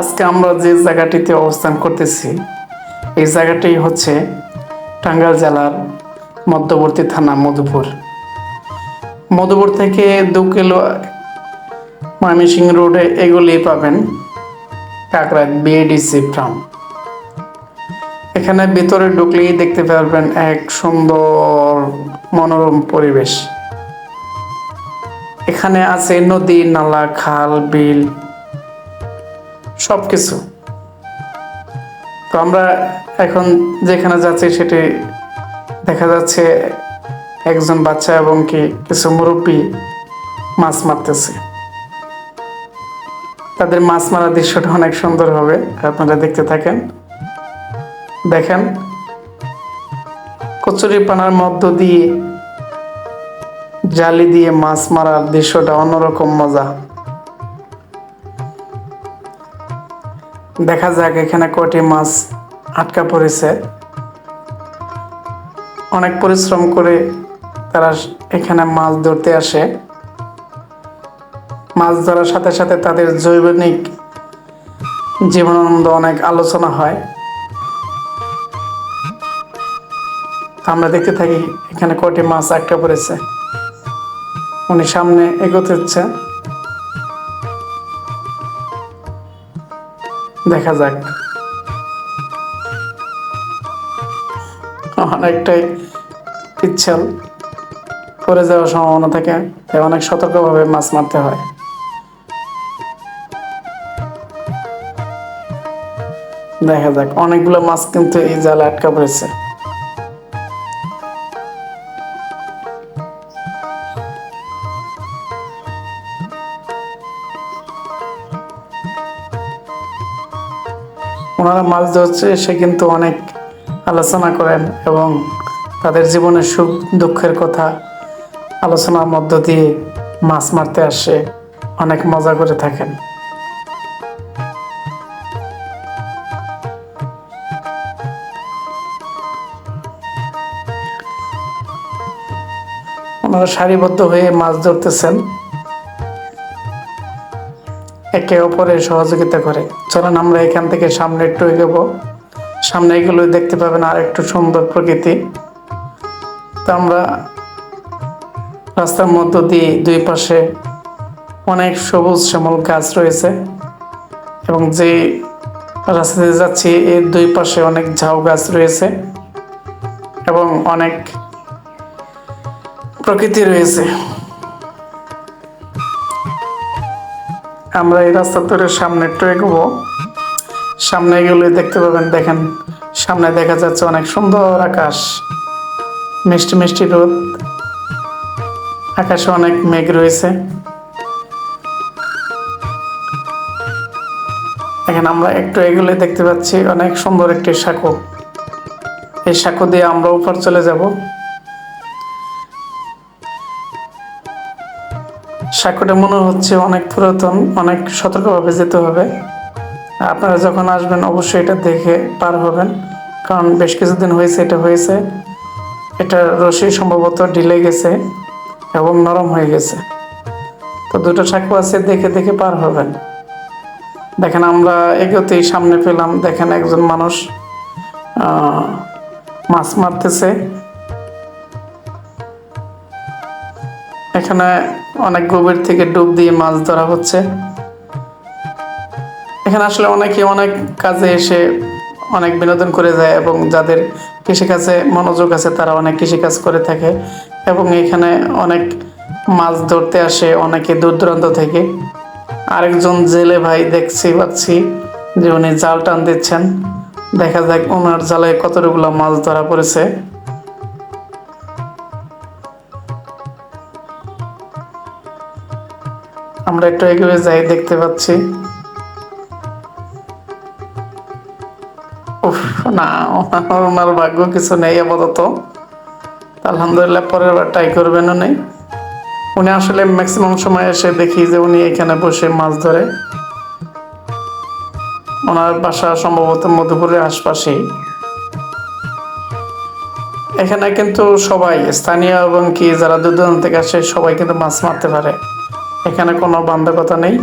আজকে আমরা যে জায়গাটিতে অবস্থান করতেছি, এই জায়গাটি হচ্ছে টাঙ্গাইল জেলার মধ্যবর্তী থানা মধুপুর। মধুপুর থেকে দু কিলো ময়মনসিংহ রোডে এগুলি পাবেন কাকরাত বিএডিসি ফার্ম। এখানে ভিতরে ঢুকলেই দেখতে পারবেন এক সুন্দর মনোরম পরিবেশ। এখানে আছে নদী, নালা, খাল, বিল সব কিছু তো আমরা এখন যেখানে যাচ্ছি সেটি দেখা যাচ্ছে একজন বাচ্চা এবং কি কিছু মুরব্বী মাছ মারতেছে। তাদের মাছ মারার দৃশ্যটা অনেক সুন্দর হবে, আপনারা দেখতে থাকেন। দেখেন, কচুরি পানার মধ্য দিয়ে জালি দিয়ে মাছ মারার দৃশ্যটা অন্যরকম মজা। দেখা যাক, এখানে কটি মাছ আটকা পড়েছে। অনেক পরিশ্রম করে তারা এখানে মাছ ধরতে আসে। মাছ ধরার সাথে সাথে তাদের জৈবনিক জীবনানন্দ অনেক আলোচনা হয়। আমরা দেখতে থাকি এখানে কটি মাছ আটকা পড়েছে। উনি সামনে এগোতে হচ্ছে। দেখা যাক। অনেকটাই পিচ্ছল পরে যাওয়ার সম্ভাবনা থাকে তাই অনেক সতর্কভাবে মাছ মারতে হয়। দেখা যাক, অনেকগুলো মাছ কিন্তু এই জালে আটকা পড়েছে। ওনারা মাছ ধরছে, সে কিন্তু অনেক আলোচনা করেন এবং তাদের জীবনের সুখ দুঃখের কথা আলোচনার মধ্য দিয়ে মাছ মারতে আসে, অনেক মজা করে থাকেন। ওনারা সারিবদ্ধ হয়ে মাছ ধরতেছেন। একে অপরের সহযোগিতা করে। চলেন আমরা এখান থেকে সামনে একটু এগোবো। সামনে এগুলো দেখতে পাবেন আর একটু সুন্দর প্রকৃতি। তো আমরা রাস্তার মধ্য দিয়ে দুই পাশে অনেক সবুজ শ্যামল গাছ রয়েছে এবং যে রাস্তা দিয়ে যাচ্ছি, এর দুই পাশে অনেক ঝাউ গাছ রয়েছে এবং অনেক প্রকৃতি রয়েছে। আমরা এই রাস্তা ধরে সামনে একটু এগোবো সামনে এগুলো দেখতে পাবেন, দেখেন, সামনে দেখা যাচ্ছে অনেক সুন্দর আকাশ। মিষ্টি মিষ্টি রোদ। আকাশে অনেক মেঘ রয়েছে। এখানে আমরা একটু এগুলো দেখতে পাচ্ছি, অনেক সুন্দর একটি সাঁকো। এই সাঁকো দিয়ে আমরা উপর চলে যাব। সাঁকোটা মনে হচ্ছে অনেক পুরাতন, অনেক সতর্কভাবে যেতে হবে। আপনারা যখন আসবেন, অবশ্যই এটা দেখে পার হবেন, কারণ বেশ কিছুদিন হয়েছে, এটা হয়েছে। এটা রশি সম্ভবত ঢিলে গেছে এবং নরম হয়ে গেছে। তো দুটো সাঁকো আছে, দেখে দেখে পার হবেন। দেখেন, আমরা এগোতেই সামনে পেলাম। দেখেন, একজন মানুষ মাছ মারতেছে। এখানে অনেক গভীর থেকে ডুব দিয়ে মাছ ধরা হচ্ছে। এখানে আসলে অনেকে অনেক কাজে এসে অনেক বিনোদন করে যায় এবং যাদের কৃষিকাজে মনোযোগ আছে তারা অনেক কৃষিকাজ করে থাকে এবং এখানে অনেক মাছ ধরতে আসে অনেকে দূর দূরান্ত থেকে। আরেকজন জেলে ভাই দেখছি পাচ্ছি যে উনি জাল টান দিচ্ছেন। দেখা যাক ওনার জালে কতগুলো মাছ ধরা পড়েছে। আমরা একটু এগিয়ে যাই, দেখতে পাচ্ছি। না, ওনার ভাগ্য কিছু নেই আপাতত। আলহামদুলিল্লাহ, পরের বার ট্রাই করবেন উনি। উনি আসলে ম্যাক্সিমাম সময় এসে দেখি যে উনি এখানে বসে মাছ ধরে। ওনার বাসা সম্ভবত মধুপুরের আশপাশেই। এখানে কিন্তু সবাই, স্থানীয় এবং কি, যারা দূর থেকে আসে, সবাই কিন্তু মাছ মারতে পারে। এখানে কোনো বান্ধবতা নেই।